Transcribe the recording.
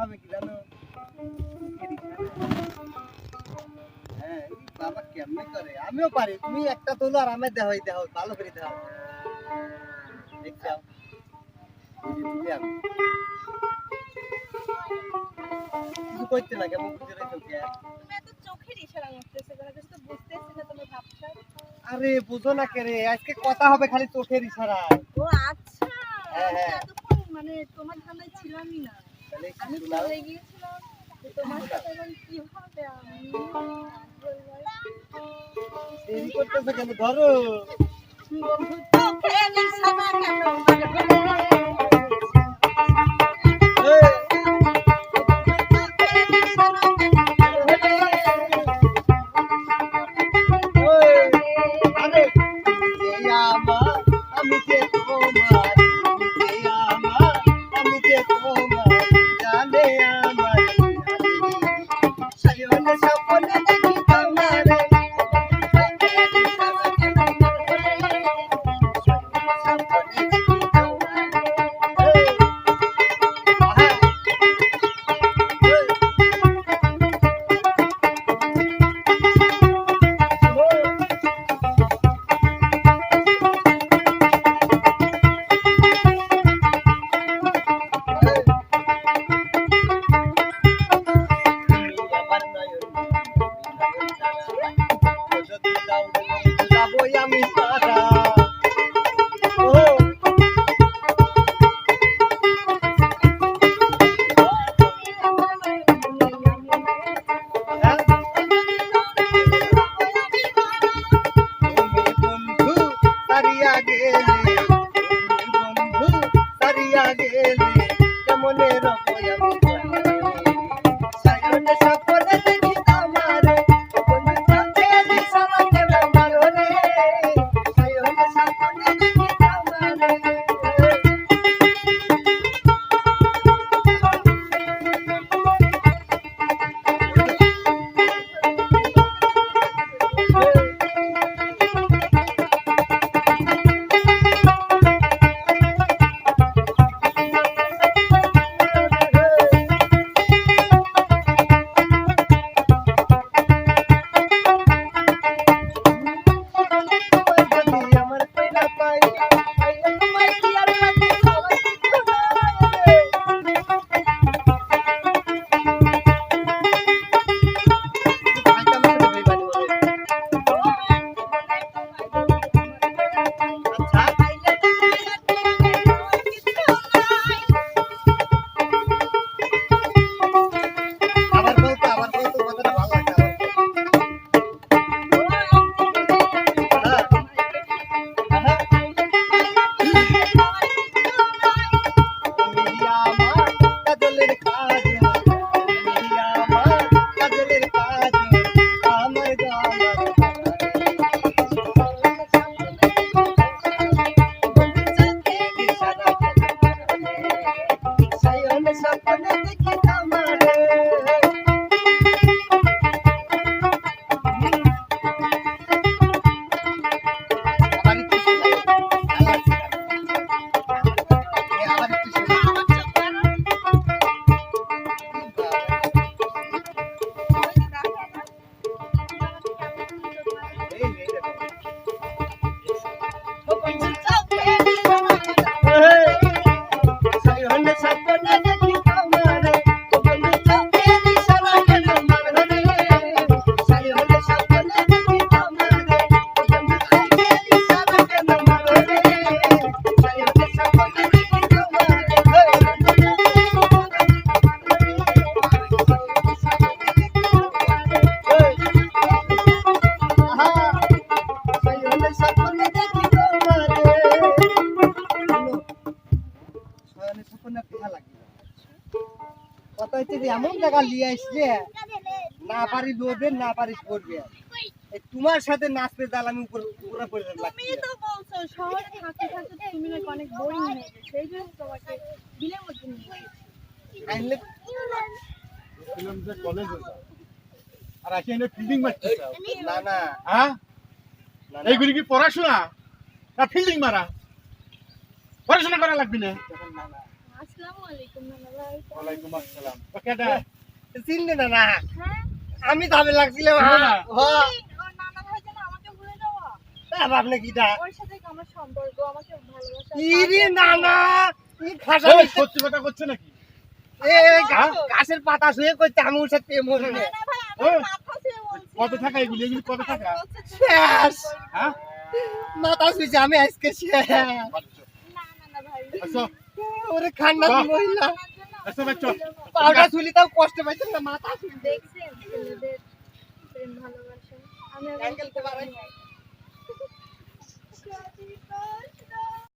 হবে কি জানো? হ্যাঁ বাবা কেমনে করে? আমিও পারি। তুমি একটা তোলো আর আমি ভালো করে দেখছাও কিছু করতে না কেমন বুঝে ইশারা আরে বুঝো না কে রে আজকে কথা হবে খালি চোখের ইশারায়। ও আচ্ছা হ্যাঁ, হ্যাঁ। মানে তোমার ধান্দায় ছিলামই না। আমি চলে গিয়েছিলাম তোমার সাথে এখন কীভাবে আমি? দেরি করতেছো কেন? ধরো। সায়নে স্বপ্নে তারা যদি যে এমন জায়গা না পারি লোদের না পারিস করবে তোমার সাথে নাচতে জাল আমি উপর উপরে পড়ে তুমি তো বলছো শহরে থাকতে থাকতে তুমি নাকি অনেক বোরিং হয়ে গেছে। সেই জন্য তোমাকে বিলের মধ্যে নিয়ে এসেছি। আইনলে যে কলেজে যাও। আর আসি এনে ফিল্ডিং মারতে না না। হ্যাঁ। এইগুলি কি পড়াশোনা? না ফিল্ডিং মারা? পড়াশোনা করা লাগবে না না। চিনলে না না। হ্যাঁ? আমি যাবে লাগছিলাম না? হ্যাঁ। আপনি কিটা না না সত্যি কথা করছে নাকি? গাছের পাতা শুয়ে করতে আমি ওর সাথে না কত টাকা এগুলি? এগুলি কত টাকা শেষ। হ্যাঁ? মাথা শুয়েছে আমি আজকে শেষ। না নানা ভাই। আসো ওরে খানবাসী মহিলা। আচ্ছা বাচ্চা পাউডার ছুলি তাও কষ্ট পাইছেন না মাথা ছুলি দেখছেন ছেলেদের প্রেম ভালোবাসা। আমি অ্যাঙ্গেল তো বাড়াই।